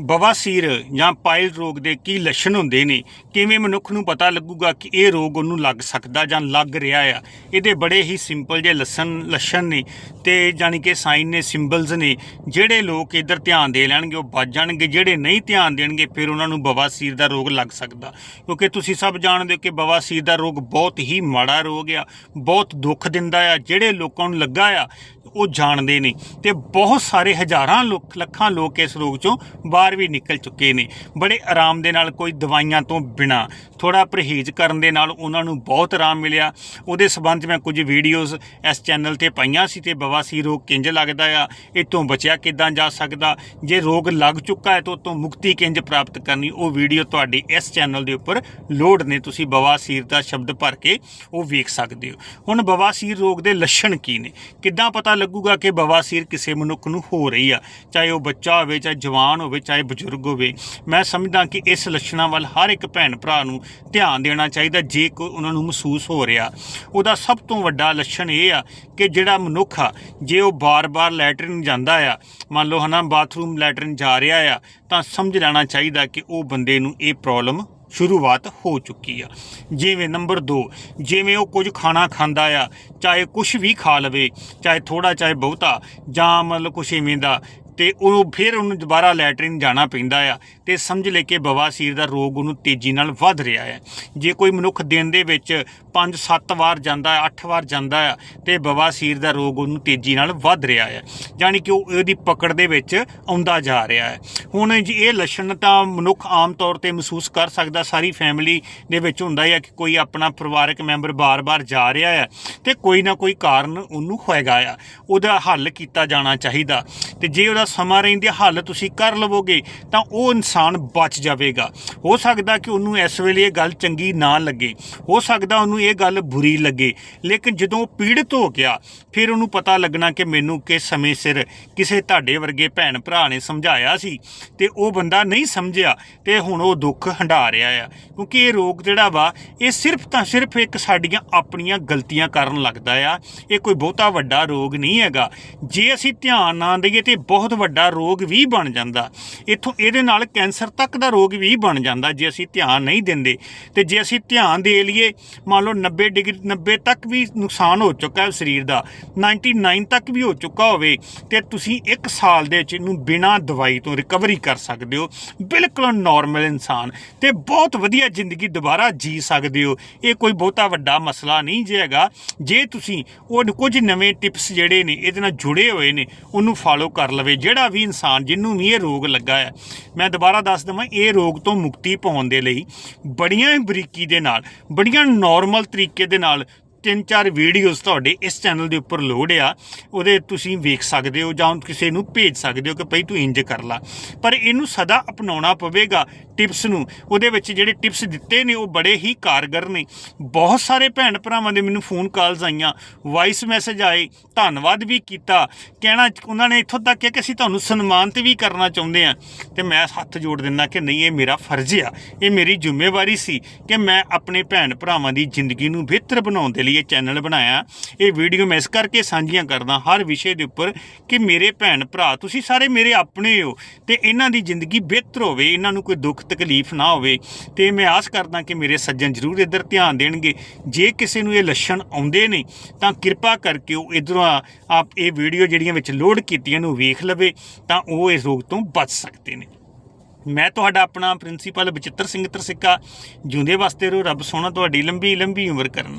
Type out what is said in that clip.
ਬਵਾਸੀਰ ਜਾਂ ਪਾਇਲ ਰੋਗ ਦੇ ਕੀ ਲੱਛਣ ਹੁੰਦੇ ਨੇ? ਕਿਵੇਂ ਮਨੁੱਖ ਨੂੰ ਪਤਾ ਲੱਗੂਗਾ ਕਿ ਇਹ ਰੋਗ ਉਹਨੂੰ ਲੱਗ ਸਕਦਾ ਜਾਂ ਲੱਗ ਰਿਹਾ ਆ? ਇਹਦੇ ਬੜੇ ਹੀ ਸਿੰਪਲ ਜਿਹੇ ਲੱਛਣ ਲੱਛਣ ਨੇ ਤੇ ਜਾਣੀ ਕਿ ਸਾਈਨ ਨੇ ਸਿੰਬਲਸ ਨੇ, ਜਿਹੜੇ ਲੋਕ ਇਧਰ ਧਿਆਨ ਦੇ ਲੈਣਗੇ, ਉਹ ਬਚ ਜਾਣਗੇ, ਜਿਹੜੇ ਨਹੀਂ ਧਿਆਨ ਦੇਣਗੇ, ਫਿਰ ਉਹਨਾਂ ਨੂੰ ਬਵਾਸੀਰ ਦਾ ਰੋਗ ਲੱਗ ਸਕਦਾ। ਕਿਉਂਕਿ ਤੁਸੀਂ ਸਭ ਜਾਣਦੇ ਹੋ ਕਿ ਬਵਾਸੀਰ ਦਾ ਰੋਗ ਬਹੁਤ ਹੀ ਮਾੜਾ ਰੋਗ ਆ, ਬਹੁਤ ਦੁੱਖ ਦਿੰਦਾ ਆ, ਜਿਹੜੇ ਲੋਕਾਂ ਨੂੰ ਲੱਗਾ ਆ ਉਹ ਜਾਣਦੇ ਨੇ ਤੇ ਬਹੁਤ ਸਾਰੇ ਹਜ਼ਾਰਾਂ ਲੋਕ ਲੱਖਾਂ ਲੋਕ ਇਸ ਰੋਗ ਚੋਂ ਬਾਹਰ ਵੀ ਨਿਕਲ ਚੁੱਕੇ ਨੇ। ਬੜੇ ਆਰਾਮ ਦੇ ਨਾਲ ਕੋਈ ਦਵਾਈਆਂ ਤੋਂ ਬਿਨਾ ਥੋੜਾ ਪਰਹੇਜ਼ ਕਰਨ ਦੇ ਨਾਲ ਉਹਨਾਂ ਨੂੰ ਬਹੁਤ ਆਰਾਮ ਮਿਲਿਆ। ਉਹਦੇ ਸਬੰਧ ਮੈਂ ਕੁਝ ਵੀਡੀਓਜ਼ ਇਸ ਚੈਨਲ ਤੇ ਪਾਈਆਂ ਸੀ ਤੇ ਬਵਾਸੀਰ ਰੋਗ ਕਿੰਜ ਲੱਗਦਾ ਆ ਇਹ ਤੋਂ ਬਚਿਆ ਕਿੱਦਾਂ ਜਾ ਸਕਦਾ, ਜੇ ਰੋਗ ਲੱਗ ਚੁੱਕਾ ਹੈ ਤਾਂ ਉਹ ਤੋਂ ਮੁਕਤੀ ਕਿੰਜ ਪ੍ਰਾਪਤ ਕਰਨੀ, ਉਹ ਵੀਡੀਓ ਤੁਹਾਡੀ ਇਸ ਚੈਨਲ ਦੇ ਉੱਪਰ ਲੋਡ ਨੇ, ਤੁਸੀਂ ਬਵਾਸੀਰ ਦਾ ਸ਼ਬਦ ਭਰ ਕੇ ਉਹ ਵੇਖ ਸਕਦੇ ਹੋ। ਹੁਣ ਬਵਾਸੀਰ ਰੋਗ ਦੇ ਲੱਛਣ ਕੀ ਨੇ? ਕਿੱਦਾਂ ਪਤਾ ਲੱਗੂਗਾ ਕਿ ਬਵਾਸੀਰ ਕਿਸੇ ਮਨੁੱਖ ਨੂੰ ਹੋ ਰਹੀ ਆ? ਚਾਹੇ ਉਹ ਬੱਚਾ ਹੋਵੇ, ਚਾਹੇ ਜਵਾਨ ਹੋਵੇ, ਚਾਹੇ ਬਜ਼ੁਰਗ ਹੋਵੇ, ਮੈਂ ਸਮਝਦਾ ਕਿ ਇਸ ਲੱਛਣਾਂ ਵੱਲ ਹਰ ਇੱਕ ਭੈਣ ਭਰਾ ਨੂੰ ਧਿਆਨ ਦੇਣਾ ਚਾਹੀਦਾ ਜੇ ਕੋਈ ਉਹਨਾਂ ਨੂੰ ਮਹਿਸੂਸ ਹੋ ਰਿਹਾ। ਉਹਦਾ ਸਭ ਤੋਂ ਵੱਡਾ ਲੱਛਣ ਇਹ ਆ ਕਿ ਜਿਹੜਾ ਮਨੁੱਖ ਆ, ਜੇ ਉਹ ਬਾਰ-ਬਾਰ ਲੈਟਰਿਨ ਜਾਂਦਾ ਆ, ਮੰਨ ਲਓ ਹਨਾ, ਬਾਥਰੂਮ ਲੈਟਰਨ ਜਾ ਰਿਹਾ ਆ, ਤਾਂ ਸਮਝ ਲੈਣਾ ਚਾਹੀਦਾ ਕਿ ਉਹ ਬੰਦੇ ਨੂੰ ਇਹ ਪ੍ਰੋਬਲਮ ਸ਼ੁਰੂਆਤ ਹੋ ਚੁੱਕੀ ਆ। ਜਿਵੇਂ ਨੰਬਰ 2 ਜਿਵੇਂ ਉਹ ਕੁਝ ਖਾਣਾ ਖਾਂਦਾ ਆ, ਚਾਹੇ ਕੁਝ ਵੀ ਖਾ ਲਵੇ, ਚਾਹੇ ਥੋੜਾ ਚਾਹੇ ਬਹੁਤਾ, ਜਾਂ ਮਤਲਬ ਕੁਛ ਇਵੇਂ ਦਾ ਤੇ ਉਹ ਫਿਰ ਉਹਨੂੰ ਦੁਬਾਰਾ ਲੈਟਰਿਨ ਜਾਣਾ ਪੈਂਦਾ ਆ ਤੇ ਸਮਝ ਲੈ ਕੇ ਬਵਾਸੀਰ ਦਾ ਰੋਗ ਉਹਨੂੰ ਤੇਜ਼ੀ ਨਾਲ ਵੱਧ ਰਿਹਾ ਹੈ ਜੇ ਕੋਈ ਮਨੁੱਖ ਦਿਨ ਦੇ ਵਿੱਚ 5-7 ਵਾਰ ਜਾਂਦਾ ਹੈ 8 ਵਾਰ ਜਾਂਦਾ ਹੈ ਤੇ ਬਵਾਸੀਰ ਦਾ ਰੋਗ ਉਹਨੂੰ ਤੇਜ਼ੀ ਨਾਲ ਵੱਧ ਰਿਹਾ ਹੈ ਯਾਨੀ ਕਿ ਉਹ ਇਹਦੀ ਪਕੜ ਦੇ ਵਿੱਚ ਆਉਂਦਾ ਜਾ ਰਿਹਾ ਹੈ ਹੁਣ ਜੀ ਇਹ ਲੱਛਣ ਤਾਂ ਮਨੁੱਖ ਆਮ ਤੌਰ ਤੇ ਮਹਿਸੂਸ ਕਰ ਸਕਦਾ, ਸਾਰੀ ਫੈਮਿਲੀ ਦੇ ਵਿੱਚ ਹੁੰਦਾ ਹੈ ਕਿ ਕੋਈ ਆਪਣਾ ਪਰਿਵਾਰਕ ਮੈਂਬਰ ਬਾਰ-ਬਾਰ ਜਾ ਰਿਹਾ ਹੈ ਤੇ ਕੋਈ ਨਾ ਕੋਈ ਕਾਰਨ ਉਹਨੂੰ ਹੋਏਗਾ ਆ। ਉਹਦਾ ਹੱਲ ਕੀਤਾ ਜਾਣਾ ਚਾਹੀਦਾ। ਤੇ ਜੇ ਉਹਦਾ ਸਮਾਂ ਰਹਿੰਦੀ ਹੱਲ ਤੁਸੀਂ ਕਰ ਲਵੋਗੇ, ਤਾਂ ਉਹ ਇਨਸਾਨ ਬਚ ਜਾਵੇਗਾ। ਹੋ ਸਕਦਾ ਕਿ ਉਹਨੂੰ ਇਸ ਵੇਲੇ ਇਹ ਗੱਲ ਚੰਗੀ ਨਾ ਲੱਗੇ। ਹੋ ਸਕਦਾ ਉਹਨੂੰ ਇਹ ਗੱਲ ਬੁਰੀ ਲੱਗੇ। ਲੇਕਿਨ ਜਦੋਂ ਪੀੜਤ ਹੋ ਗਿਆ, ਫਿਰ ਉਹਨੂੰ ਪਤਾ ਲੱਗਣਾ ਕਿ ਮੈਨੂੰ ਕਿਸ ਸਮੇਂ ਸਿਰ ਕਿਸੇ ਤੁਹਾਡੇ ਵਰਗੇ ਭੈਣ ਭਰਾ ਨੇ ਸਮਝਾਇਆ ਸੀ। ਤੇ ਉਹ ਬੰਦਾ ਨਹੀਂ ਸਮਝਿਆ, ਤੇ ਹੁਣ ਉਹ ਦੁੱਖ ਹੰਢਾ ਰਿਹਾ ਆ। ਕਿਉਂਕਿ ਇਹ ਰੋਗ ਜਿਹੜਾ ਵਾ, ਇਹ ਸਿਰਫ ਤਾਂ ਸਿਰਫ ਇੱਕ ਸਾਡੀਆਂ ਆਪਣੀਆਂ ਗਲਤੀਆਂ ਕਾਰਨ ਲੱਗਦਾ ਆ। ਇਹ ਕੋਈ ਬਹੁਤਾ ਵੱਡਾ ਰੋਗ ਨਹੀਂ ਹੈਗਾ। ਜੇ ਅਸੀਂ ਧਿਆਨ ਨਾ ਦਈਏ ਤੇ ਬਹੁਤ ਵੱਡਾ ਰੋਗ ਵੀ ਬਣ ਜਾਂਦਾ। ਇਥੋਂ ਇਹਦੇ ਨਾਲ ਕੈਂਸਰ ਤੱਕ ਦਾ ਰੋਗ ਵੀ ਬਣ ਜਾਂਦਾ ਜੇ ਅਸੀਂ ਧਿਆਨ ਨਹੀਂ ਦਿੰਦੇ। ਤੇ ਜੇ ਅਸੀਂ ਧਿਆਨ ਦੇ ਲਈਏ, ਮੰਨ ਲਓ 90 ਡਿਗਰੀ 90 ਤੱਕ ਵੀ ਨੁਕਸਾਨ ਹੋ ਚੁੱਕਾ ਹੈ ਸਰੀਰ ਦਾ 99 ਤੱਕ ਵੀ ਹੋ ਚੁੱਕਾ ਹੋਵੇ, ਤੇ ਤੁਸੀਂ 1 ਸਾਲ ਦੇ ਵਿੱਚ ਇਹਨੂੰ ਬਿਨਾਂ ਦਵਾਈ ਤੋਂ ਰਿਕਵਰੀ ਕਰ ਸਕਦੇ ਹੋ। ਬਿਲਕੁਲ ਨਾਰਮਲ ਇਨਸਾਨ। ਤੇ ਬਹੁਤ ਵਧੀਆ ਜ਼ਿੰਦਗੀ ਦੁਬਾਰਾ ਜੀ ਸਕਦੇ ਹੋ। ਇਹ ਕੋਈ ਬਹੁਤਾ ਵੱਡਾ ਮਸਲਾ ਨਹੀਂ ਜੇ ਹੈਗਾ। ਜੇ ਤੁਸੀਂ ਉਹ ਕੁਝ ਨਵੇਂ ਟਿਪਸ ਜਿਹੜੇ ਨੇ, ਇਹਦੇ ਨਾਲ ਜੁੜੇ ਹੋਏ ਨੇ, ਉਹਨੂੰ ਫਾਲੋ ਕਰ ਲਵੇ। ਜਿਹੜਾ ਵੀ ਇਨਸਾਨ ਜਿਹਨੂੰ ਵੀ ਇਹ ਰੋਗ ਲੱਗਾ ਹੈ, ਮੈਂ ਦੁਬਾਰਾ ਦੱਸ ਦਵਾਂ, ਇਹ ਰੋਗ ਤੋਂ ਮੁਕਤੀ ਪਾਉਣ ਦੇ ਲਈ ਬੜੀਆਂ ਹੀ ਬਰੀਕੀ ਦੇ ਨਾਲ, ਬੜੀਆਂ ਨਾਰਮਲ ਤਰੀਕੇ ਦੇ ਨਾਲ ਤਿੰਨ ਚਾਰ ਵੀਡੀਓਜ਼ ਤੁਹਾਡੇ ਇਸ ਚੈਨਲ ਦੇ ਉੱਪਰ ਲੋਡ ਆ, ਉਹਦੇ ਤੁਸੀਂ ਵੇਖ ਸਕਦੇ ਹੋ ਜਾਂ ਕਿਸੇ ਨੂੰ ਭੇਜ ਸਕਦੇ ਹੋ ਕਿ ਭਈ ਤੂੰ ਇੰਜ ਕਰ ਲਾ। ਪਰ ਇਹਨੂੰ ਸਦਾ ਅਪਣਾਉਣਾ ਪਵੇਗਾ ਟਿਪਸ ਨੂੰ। ਉਹਦੇ ਵਿੱਚ ਜਿਹੜੇ ਟਿਪਸ ਦਿੱਤੇ ਨੇ, ਉਹ ਬੜੇ ਹੀ ਕਾਰਗਰ ਨੇ। ਬਹੁਤ ਸਾਰੇ ਭੈਣ ਭਰਾਵਾਂ ਦੇ ਮੈਨੂੰ ਫੋਨ ਕਾਲਸ ਆਈਆਂ। ਵਾਇਸ ਮੈਸੇਜ ਆਏ, ਧੰਨਵਾਦ ਵੀ ਕੀਤਾ। ਕਹਿਣਾ ਉਹਨਾਂ ਨੇ ਇੱਥੋਂ ਤੱਕ ਕਿ ਅਸੀਂ ਤੁਹਾਨੂੰ ਸਨਮਾਨਿਤ ਵੀ ਕਰਨਾ ਚਾਹੁੰਦੇ ਆ ਤੇ ਮੈਂ ਹੱਥ ਜੋੜ ਦਿੰਦਾ ਕਿ ਨਹੀਂ, ਇਹ ਮੇਰਾ ਫਰਜ਼ ਆ। ਇਹ ਮੇਰੀ ਜ਼ਿੰਮੇਵਾਰੀ ਸੀ ਕਿ ਮੈਂ ਆਪਣੇ ਭੈਣ ਭਰਾਵਾਂ ਦੀ ਜ਼ਿੰਦਗੀ ਨੂੰ ਬਿਹਤਰ ਬਣਾਉਣ ਦੇ ਲਈ ਇਹ ਚੈਨਲ ਬਣਾਇਆ। ਇਹ ਵੀਡੀਓ ਮੈਂ ਇਸ ਕਰਕੇ ਸਾਂਝੀਆਂ ਕਰਦਾ ਹਰ ਵਿਸ਼ੇ ਦੇ ਉੱਪਰ ਕਿ ਮੇਰੇ ਭੈਣ ਭਰਾ, ਤੁਸੀਂ ਸਾਰੇ ਮੇਰੇ ਆਪਣੇ ਹੋ ਤੇ ਇਹਨਾਂ ਦੀ ਜ਼ਿੰਦਗੀ ਬਿਹਤਰ ਹੋਵੇ, ਇਹਨਾਂ ਨੂੰ ਕੋਈ ਦੁੱਖ ਤਕਲੀਫ ਨਾ ਹੋਵੇ। ਤੇ ਮੈਂ ਆਸ ਕਰਦਾ ਕਿ ਮੇਰੇ ਸੱਜਣ ਜ਼ਰੂਰ ਇੱਧਰ ਧਿਆਨ ਦੇਣਗੇ। ਜੇ ਕਿਸੇ ਨੂੰ ਇਹ ਲੱਛਣ ਆਉਂਦੇ ਨੇ, ਤਾਂ ਕਿਰਪਾ ਕਰਕੇ ਉਹ ਇਧਰੋਂ ਆਪ ਇਹ ਵੀਡੀਓ ਜਿਹੜੀਆਂ ਵਿੱਚ ਲੋਡ ਕੀਤੀਆਂ ਨੂੰ ਵੇਖ ਲਵੇ, ਤਾਂ ਉਹ ਇਸ ਰੋਗ ਤੋਂ ਬਚ ਸਕਦੇ ਨੇ। ਮੈਂ ਤੁਹਾਡਾ ਆਪਣਾ ਪ੍ਰਿੰਸੀਪਲ ਬਚਿੱਤਰ ਸਿੰਘ ਤਰਸਿੱਕਾ। ਜਿਉਂਦੇ ਵਾਸਤੇ ਰਹੋ, ਰੱਬ ਸੋਹਣਾ, ਤੁਹਾਡੀ ਲੰਬੀ ਲੰਬੀ ਉਮਰ ਕਰਨਾ।